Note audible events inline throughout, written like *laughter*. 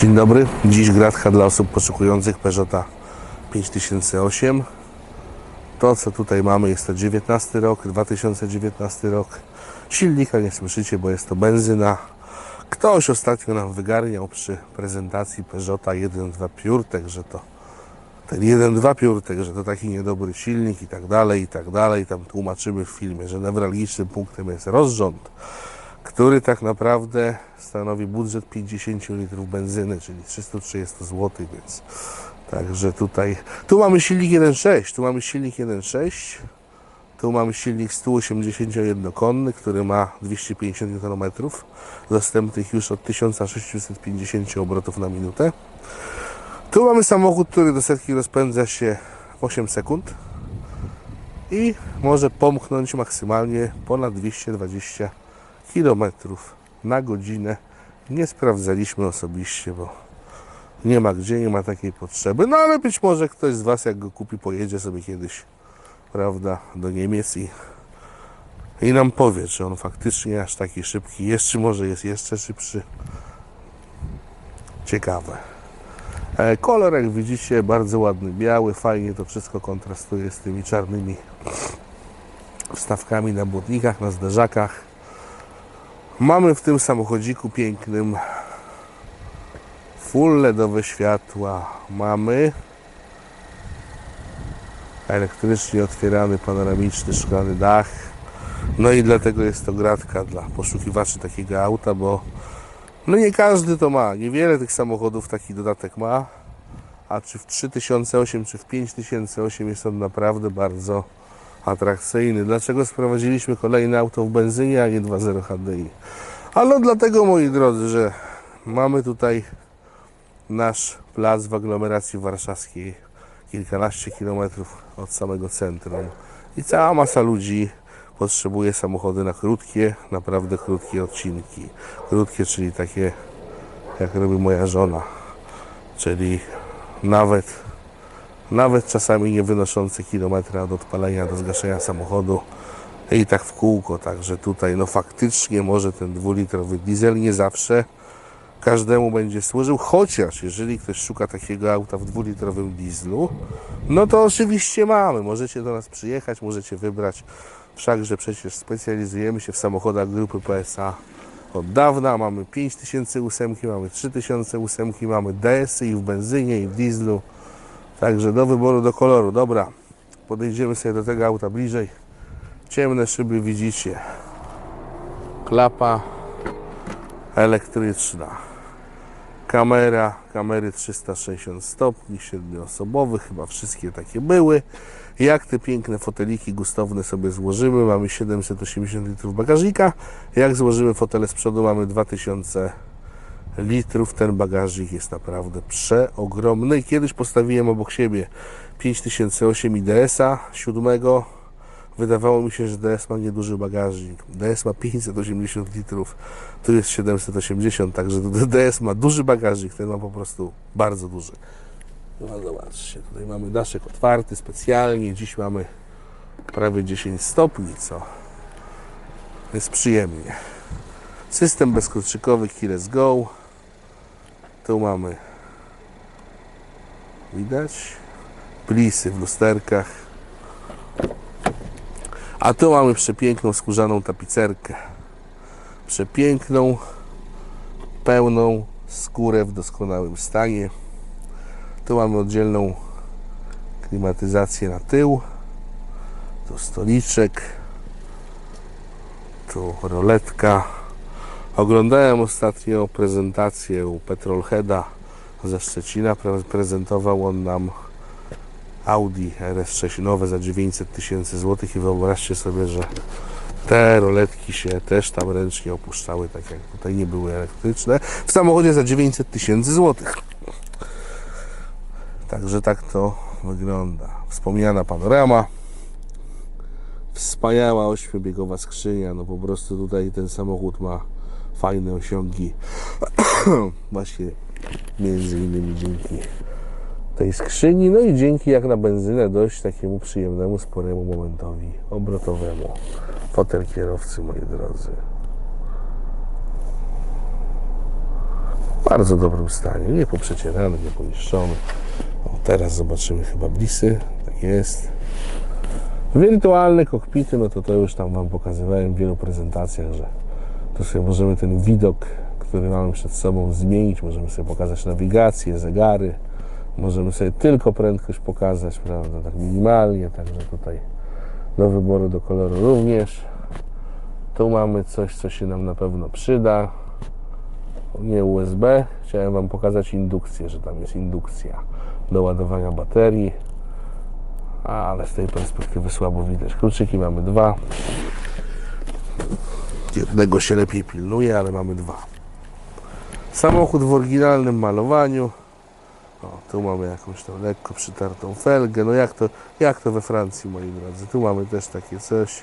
Dzień dobry. Dziś gratka dla osób poszukujących Peugeota 5008. To co tutaj mamy jest to 19 rok, 2019 rok. Silnika nie słyszycie, bo jest to benzyna. Ktoś ostatnio nam wygarniał przy prezentacji Peugeota 1.2 Piórtek, że to ten 1.2 Piórtek, że to taki niedobry silnik i tak dalej, i tak dalej. Tam tłumaczymy w filmie, że newralgicznym punktem jest rozrząd który tak naprawdę stanowi budżet 50 litrów benzyny, czyli 330 zł, więc także tutaj, tu mamy silnik 1.6, tu mamy silnik 1.6, tu mamy silnik 181-konny, który ma 250 Nm, dostępnych już od 1650 obrotów na minutę. Tu mamy samochód, który do setki rozpędza się w 8 sekund i może pomknąć maksymalnie ponad 220 km na godzinę. Nie sprawdzaliśmy osobiście, bo nie ma gdzie, nie ma takiej potrzeby. No ale być może ktoś z Was, jak go kupi, pojedzie sobie kiedyś, prawda, do Niemiec i, i nam powie, czy on faktycznie aż taki szybki jest, czy może jest jeszcze szybszy. Ciekawe. E, Kolor, jak widzicie, bardzo ładny, biały, fajnie to wszystko kontrastuje z tymi czarnymi wstawkami na błotnikach, na zderzakach. Mamy w tym samochodziku pięknym full LEDowe światła. Mamy elektrycznie otwierany panoramiczny szklany dach. No i dlatego jest to gratka dla poszukiwaczy takiego auta, bo no nie każdy to ma. Niewiele tych samochodów taki dodatek ma. A czy w 3008 czy w 5008 jest on naprawdę bardzo atrakcyjny. Dlaczego sprowadziliśmy kolejne auto w benzynie, a nie 2.0 HDI? Ale dlatego, moi drodzy, że mamy tutaj nasz plac w aglomeracji warszawskiej, kilkanaście kilometrów od samego centrum. I cała masa ludzi potrzebuje samochody na krótkie, naprawdę krótkie odcinki. Krótkie, czyli takie, jak robi moja żona, czyli nawet nawet czasami nie wynoszące kilometra od odpalenia do zgaszenia samochodu. I tak w kółko, także tutaj no faktycznie może ten dwulitrowy diesel nie zawsze każdemu będzie służył, chociaż jeżeli ktoś szuka takiego auta w dwulitrowym dieslu, no to oczywiście mamy, możecie do nas przyjechać, możecie wybrać, wszakże przecież specjalizujemy się w samochodach grupy PSA od dawna, mamy 5008, mamy 3008, mamy DS-y i w benzynie i w dieslu, Także do wyboru, do koloru. Dobra, podejdziemy sobie do tego auta bliżej. Ciemne szyby widzicie. Klapa elektryczna. Kamera, kamery 360 stopni, siedmioosobowy, chyba wszystkie takie były. Jak te piękne foteliki gustowne sobie złożymy, mamy 780 litrów bagażnika. Jak złożymy fotele z przodu, mamy 2000 litrów. Ten bagażnik jest naprawdę przeogromny. Kiedyś postawiłem obok siebie 5008 i DS-a 7. Wydawało mi się, że DS ma nieduży bagażnik. DS ma 580 litrów, tu jest 780, także *laughs* DS ma duży bagażnik, ten ma po prostu bardzo duży. No zobaczcie, tutaj mamy daszek otwarty specjalnie. Dziś mamy prawie 10 stopni, co jest przyjemnie. System bezkluczykowy Keyless Go. Tu mamy widać plisy w lusterkach. A tu mamy przepiękną skórzaną tapicerkę. Przepiękną, pełną skórę w doskonałym stanie. Tu mamy oddzielną klimatyzację na tył. Tu stoliczek. Tu roletka. Oglądałem ostatnio prezentację u Petrolheada ze Szczecina. Pre- Prezentował on nam Audi RS6 nowe za 900 tysięcy złotych i wyobraźcie sobie, że te roletki się też tam ręcznie opuszczały, tak jak tutaj nie były elektryczne, w samochodzie za 900 tysięcy złotych. Także tak to wygląda. Wspomniana panorama. Wspaniała ośmiobiegowa skrzynia. No po prostu tutaj ten samochód ma fajne osiągi. *clears throat* Właśnie między innymi dzięki tej skrzyni, no i dzięki jak na benzynę dość takiemu przyjemnemu, sporemu momentowi obrotowemu. Fotel kierowcy, moi drodzy. bardzo dobrym stanie. Nie poprzecierany, nie poniszczony. O, teraz zobaczymy chyba blisy. Tak jest. Wirtualne kokpity, no to to już tam Wam pokazywałem w wielu prezentacjach, że to sobie możemy ten widok, który mamy przed sobą zmienić. Możemy sobie pokazać nawigację, zegary. Możemy sobie tylko prędkość pokazać, prawda, tak minimalnie, także tutaj do wyboru do koloru również. Tu mamy coś, co się nam na pewno przyda. Nie USB. Chciałem Wam pokazać indukcję, że tam jest indukcja do ładowania baterii. Ale z tej perspektywy słabo widać. Kluczyki mamy dwa. Jednego się lepiej pilnuje, ale mamy dwa. Samochód w oryginalnym malowaniu. O, tu mamy jakąś tą lekko przytartą felgę. No jak to, jak to we Francji, moi drodzy. Tu mamy też takie coś.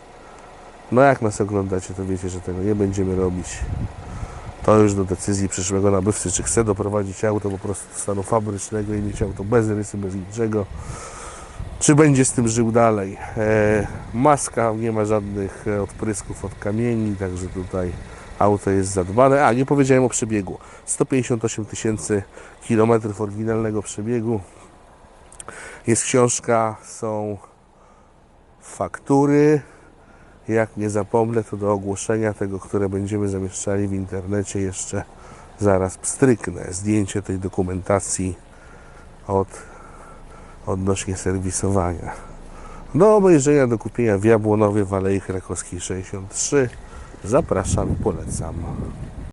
No jak nas oglądacie, to wiecie, że tego nie będziemy robić. To już do decyzji przyszłego nabywcy, czy chce doprowadzić auto po prostu do stanu fabrycznego i mieć auto bez rysy, bez niczego. Czy będzie z tym żył dalej? E, maska, nie ma żadnych e, odprysków od kamieni, także tutaj auto jest zadbane. A, nie powiedziałem o przebiegu. 158 tysięcy kilometrów oryginalnego przebiegu. Jest książka, są faktury. Jak nie zapomnę, to do ogłoszenia tego, które będziemy zamieszczali w internecie, jeszcze zaraz pstryknę zdjęcie tej dokumentacji od odnośnie serwisowania. Do obejrzenia, do kupienia w Jabłonowie w Alei Krakowskiej 63. Zapraszam polecam.